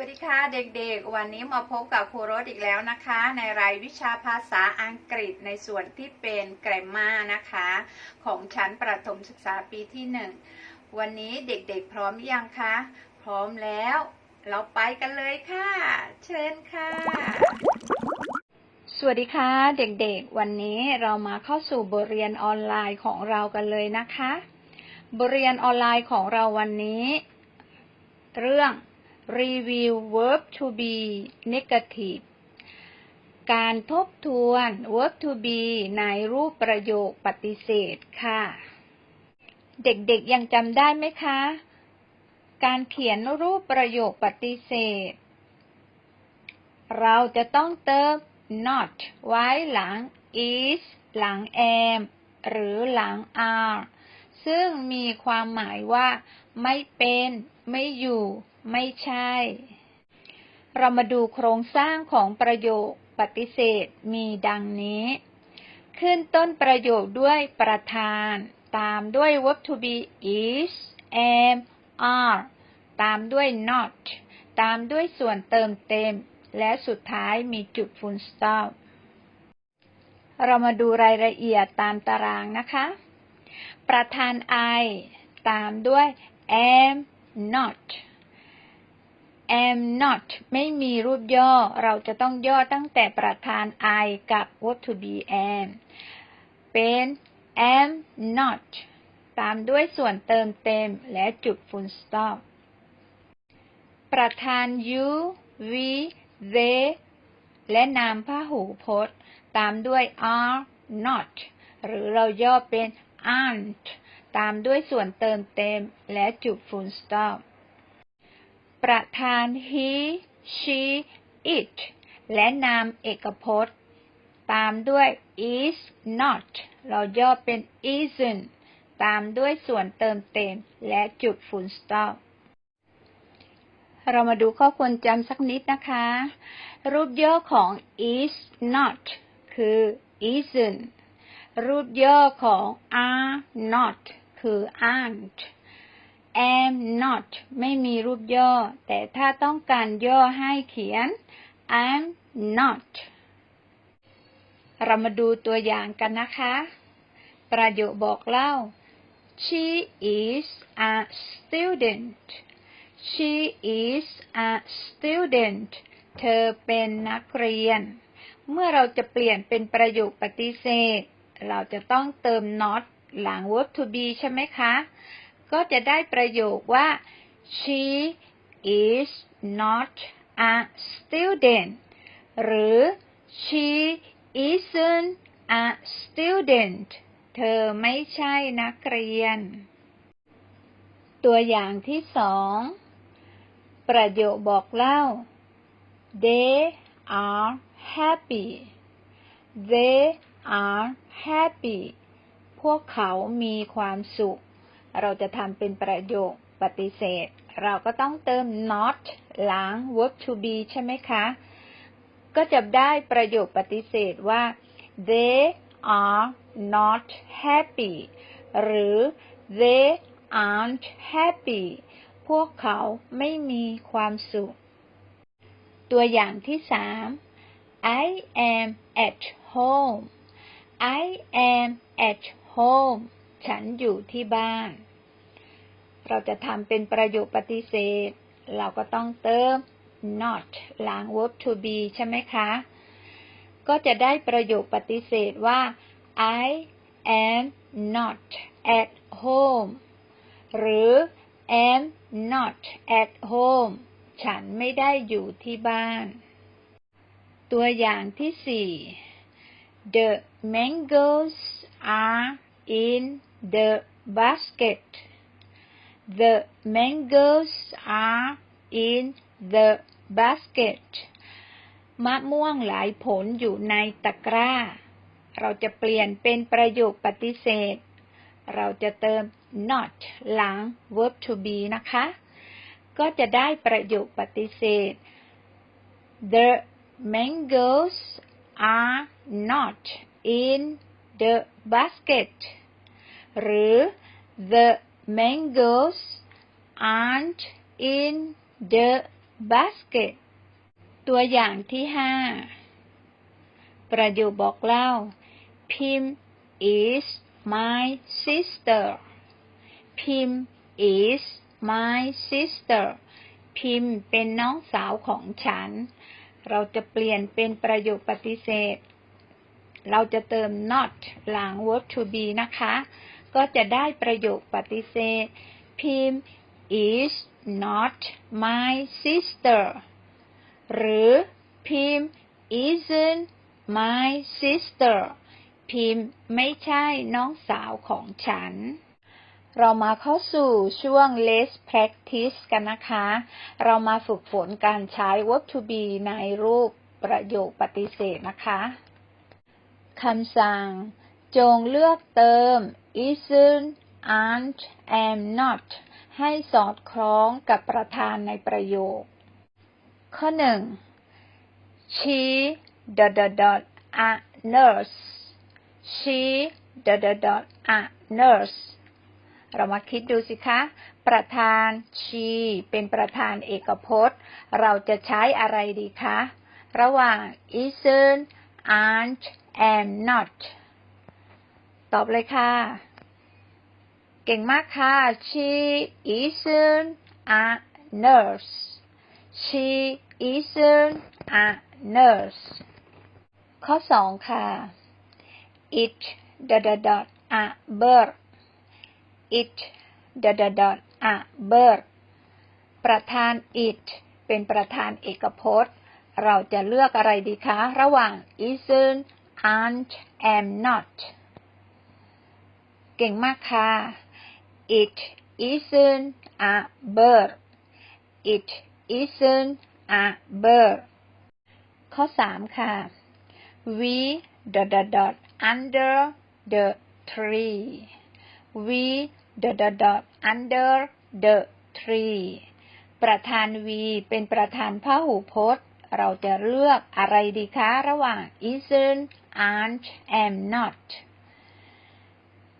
วัสดีค่ะเด็กๆ วันนี้มาพบกับครูรสอีกแล้วนะคะ ในรายวิชาภาษาอังกฤษในส่วนที่เป็นแกรมมานะคะ ของชั้นประถมศึกษาปีที่หนึ่งวันนี้เด็กๆพร้อมหรือยังคะ พร้อมแล้ว เราไปกันเลยค่ะ เชิญค่ะ สวัสดีค่ะเด็กๆ วันนี้เรามาเข้าสู่บทเรียนออนไลน์ของเรากันเลยนะคะ บทเรียนออนไลน์ของเราวันนี้ เรื่อง review verb to be negative การทบทวน verb to be ในรูปประโยคปฏิเสธค่ะ เด็กๆยังจำได้ไหมคะ การเขียนรูปประโยคปฏิเสธ เราจะต้องเติม not ไว้หลัง is หลัง am หรือหลัง are ซึ่งมีความหมายว่า ไม่เป็น ไม่อยู่ ไม่ใช่ เรามาดูโครงสร้างของประโยคปฏิเสธมีดังนี้ ขึ้นต้นประโยคด้วยประธาน ตามด้วย verb to be is am are ตามด้วย not ตามด้วยส่วนเติมเต็ม และสุดท้ายมีจุด full stop เรามาดูรายละเอียดตามตารางนะคะ ประธาน I ตามด้วย am not am not ไม่มีรูปย่อ เราจะต้องย่อตั้งแต่ประธาน I กับ verb to be am เป็น am not ตามด้วยส่วนเติมเต็มและจุด full stop ประธาน you we they และนามพหูพจน์ ตามด้วย are not หรือเราย่อเป็น aren't ตามด้วยส่วนเติมเต็มและจุด full stop ประธาน he she it และนามเอกพจน์ ตามด้วย is not เราย่อเป็น isn't ตามด้วยส่วนเติมเต็ม และจุด full stop เรามาดูข้อควรจำสักนิดนะคะ รูปย่อของ is not คือ isn't รูปย่อของ are not คือ aren't am not ไม่มีรูปย่อ แต่ถ้าต้องการย่อให้เขียน am not เรามาดูตัวอย่างกันนะคะ ประโยคบอกเล่า she is a student she is a student เธอเป็นนักเรียน เมื่อเราจะเปลี่ยนเป็นประโยคปฏิเสธ เราจะต้องเติม not หลัง verb to be ใช่ไหมคะ ก็จะได้ประโยคว่า she is not a student หรือ she isn't a student เธอไม่ใช่นักเรียน ตัวอย่างที่สอง ประโยคบอกเล่า they are happy they are happy พวกเขามีความสุข เราจะทำเป็นประโยคปฏิเสธ เราก็ต้องเติม not หลัง verb to be ใช่ไหมคะ ก็จะได้ประโยคปฏิเสธว่า they are not happy หรือ they aren't happy พวกเขาไม่มีความสุข ตัวอย่างที่สาม I am at home I am at home ฉันอยู่ที่บ้าน เราจะทำเป็นประโยคปฏิเสธ เราก็ต้องเติม not หลัง verb to be ใช่ไหมคะ ก็จะได้ประโยคปฏิเสธว่า I am not at home หรือ am not at home ฉันไม่ได้อยู่ที่บ้าน ตัวอย่างที่สี่ The mangoes are in the basket. The mangoes are in the basket. มะม่วงหลายผลอยู่ในตะกร้า เราจะเปลี่ยนเป็นประโยคปฏิเสธ เราจะเติม not หลัง verb to be นะคะ ก็จะได้ประโยคปฏิเสธ The mangoes are not in the basket หรือ the mangoes aren't in the basket ตัวอย่างที่ห้าประโยคบอกเล่า Pim is my sister Pim is my sister พิมเป็นน้องสาวของฉัน เราจะเปลี่ยนเป็นประโยคปฏิเสธ เราจะเติม not หลัง verb to be นะคะ ก็จะได้ประโยคปฏิเสธพิม is not my sister หรือพิม isn't my sister พิมไม่ใช่น้องสาวของฉัน เรามาเข้าสู่ช่วง let's practice กันนะคะ เรามาฝึกฝนการใช้ verb to be ในรูปประโยคปฏิเสธนะคะ คำสั่ง จงเลือกเติม isn't aren't am not ให้สอดคล้องกับประธานในประโยค ข้อหนึ่ง she dot dot dot a nurse she dot dot dot a nurse เรามาคิดดูสิคะ ประธาน she เป็นประธานเอกพจน์ เราจะใช้อะไรดีคะ ระหว่าง isn't aren't am not ตอบเลยค่ะ เก่งมากค่ะ she isn't a nurse she isn't a nurse ข้อสองค่ะ it dot dot dot a bird it dot dot dot a bird ประธาน it เป็นประธานเอกพจน์ เราจะเลือกอะไรดีคะ ระหว่าง isn't aren't am not เก่งมากค่ะ it isn't a bird it isn't a bird ข้อสามค่ะ we dot dot dot under the tree we dot dot dot under the tree ประธาน we เป็นประธานพหูพจน์ เราจะเลือกอะไรดีคะระหว่าง isn't aren't am not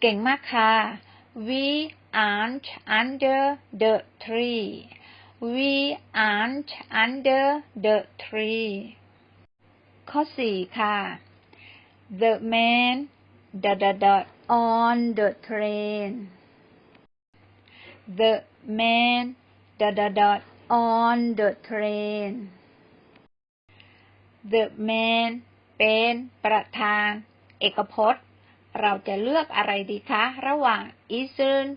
เก่งมากค่ะ we aren't under the tree we aren't under the tree ข้อสี่ค่ะ the man dot dot dot on the train the man dot dot dot on the train the man เป็นประธาน เอกพจน์ เราจะเลือกอะไรดีคะ ระหว่าง isn't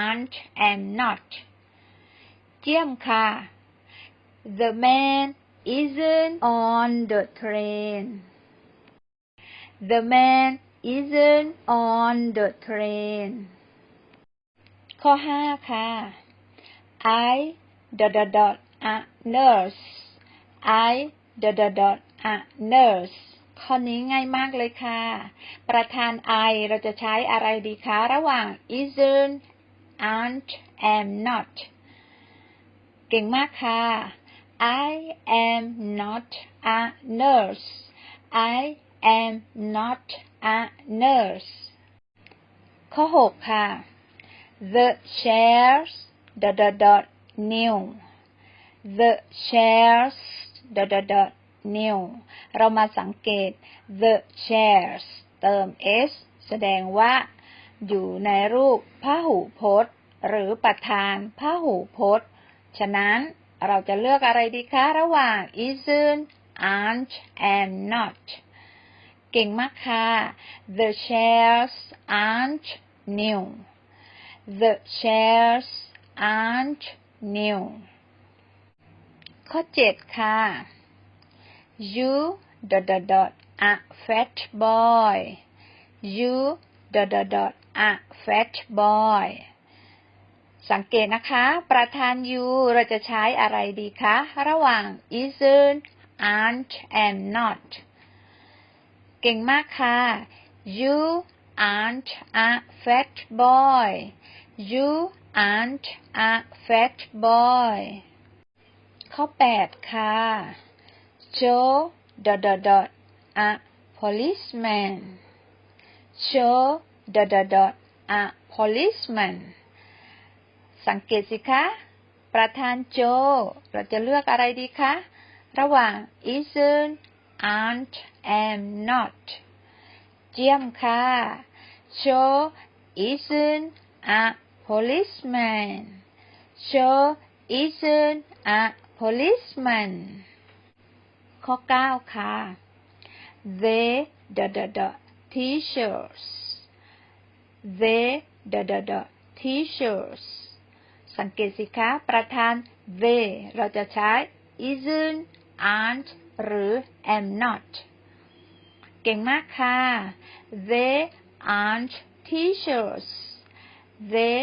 aren't am not เจียมค่ะ the man isn't on the train the man isn't on the train ข้อห้าค่ะ I dot dot dot a nurse I dot dot dot a nurse ข้อนี้ง่ายมากเลยค่ะ ประธาน I เราจะใช้อะไรดีคะ ระหว่าง isn't aren't am not เก่งมากค่ะ I am not a nurse I am not a nurse ข้อหกค่ะ the chairs dot dot dot new the chairs dot dot dot new เรามาสังเกต the chairs เติม s แสดงว่า อยู่ในรูปพหูพจน์ หรือประธานพหูพจน์ ฉะนั้นเราจะเลือกอะไรดีคะระหว่าง isn't aren't am not เก่งมากค่ะ the chairs aren't new the chairs aren't new ข้อเจ็ดค่ะ you dot dot dot a fat boy you dot dot dot a fat boy สังเกตนะคะ ประธาน you เราจะใช้อะไรดีคะ ระหว่าง isn't aren't am not เก่งมากค่ะ you aren't a fat boy you aren't a fat boy ข้อแปดค่ะ Joe dot dot dot a policeman Joe dot dot dot a policeman สังเกตสิคะ ประธานโจ เราจะเลือกอะไรดีคะ ระหว่าง isn't aren't am not เจียมค่ะ Joe isn't a policeman Joe isn't a policeman ข้อ 9 ค่ะ they the the the teachers they the the the teachers สังเกตสิคะ ประธาน they เราจะใช้ isn't aren't หรือ am not เก่งมากค่ะ they aren't teachers they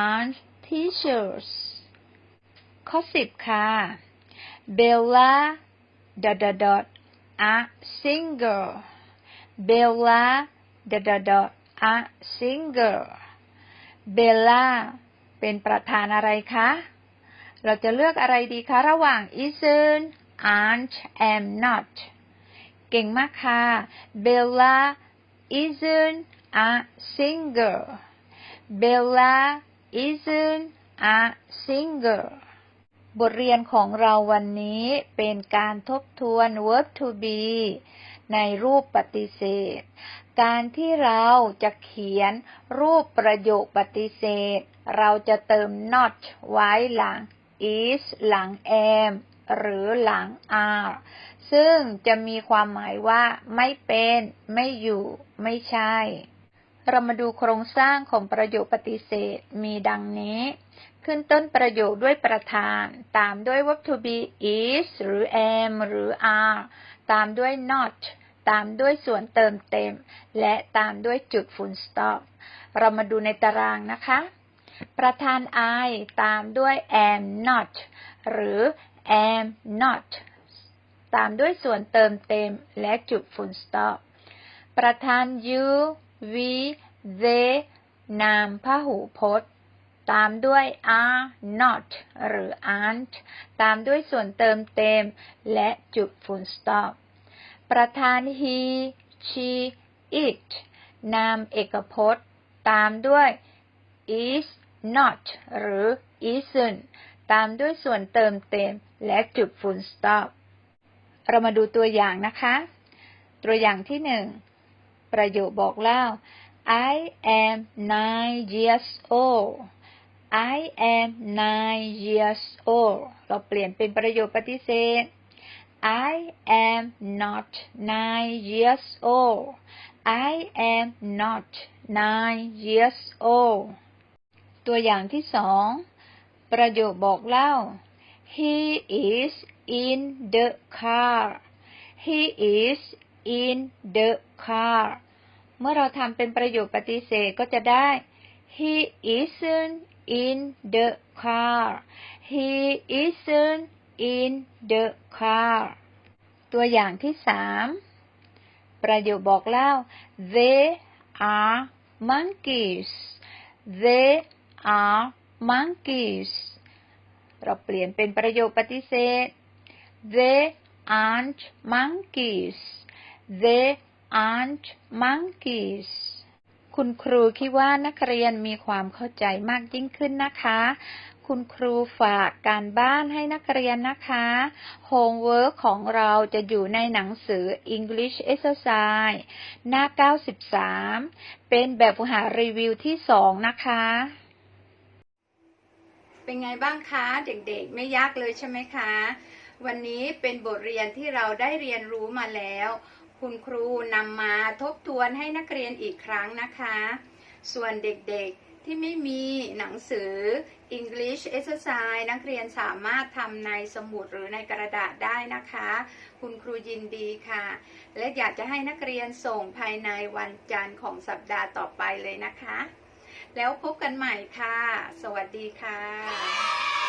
aren't teachers ข้อ10ค่ะ Bella dot dot dot a singer Bella dot dot dot a singer Bella เป็นประธานอะไรคะ เราจะเลือกอะไรดีคะ ระหว่าง isn't aren't am not เก่งมากค่ะ Bella isn't a singer Bella isn't a singer บทเรียนของเราวันนี้เป็นการทบทวน verb to be ในรูปปฏิเสธ การที่เราจะเขียนรูปประโยคปฏิเสธ เราจะเติม not ไว้หลัง is หลัง am หรือหลัง are ซึ่งจะมีความหมายว่า ไม่เป็น ไม่อยู่ ไม่ใช่ เรามาดูโครงสร้างของประโยคปฏิเสธมีดังนี้ขึ้นต้นประโยคด้วยประธาน ตามด้วย verb to be is หรือ am หรือ are ตามด้วย not ตามด้วยส่วนเติมเต็ม และตามด้วยจุด full stop เรามาดูในตารางนะคะ ประธาน I ตามด้วย am not หรือ am not ตามด้วยส่วนเติมเต็ม และจุด full stop ประธาน you we they นามพหูพจน์ ตามด้วย are not หรือ aren't ตามด้วยส่วนเติมเต็ม และจุด full stop ประธาน he she it นามเอกพจน์ ตามด้วย is not หรือ isn't ตามด้วยส่วนเติมเต็ม และจุด full stop เรามาดูตัวอย่างนะคะ ตัวอย่างที่หนึ่ง ประโยคบอกเล่า I am nine years old I am nine years old เราเปลี่ยนเป็นประโยคปฏิเสธ I am not nine years old I am not nine years old ตัวอย่างที่สอง ประโยคบอกเล่า He is in the car He is in the car เมื่อเราทำเป็นประโยคปฏิเสธก็จะได้ He isn't in the car He isn't in the car ตัวอย่างที่สามประโยคบอกเล่า They are monkeys They are monkeys เราเปลี่ยนเป็นประโยคปฏิเสธ They aren't monkeys They aren't monkeys คุณครูคิดว่านักเรียนมีความเข้าใจมากยิ่งขึ้นนะคะ คุณครูฝากการบ้านให้นักเรียนนะคะ Homework ของเราจะอยู่ในหนังสือ English Exercise หน้า 93 เป็นแบบฝึกหัดรีวิวที่ 2 นะคะ เป็นไงบ้างคะเด็กๆ ไม่ยากเลยใช่ไหมคะ วันนี้เป็นบทเรียนที่เราได้เรียนรู้มาแล้ว คุณครูนำมาทบทวนให้นักเรียนอีกครั้งนะคะ ส่วนเด็กๆที่ไม่มีหนังสือ English Exercise นักเรียนสามารถทำในสมุดหรือในกระดาษได้นะคะ คุณครูยินดีค่ะ และอยากจะให้นักเรียนส่งภายในวันจันทร์ของสัปดาห์ต่อไปเลยนะคะ แล้วพบกันใหม่ค่ะ สวัสดีค่ะ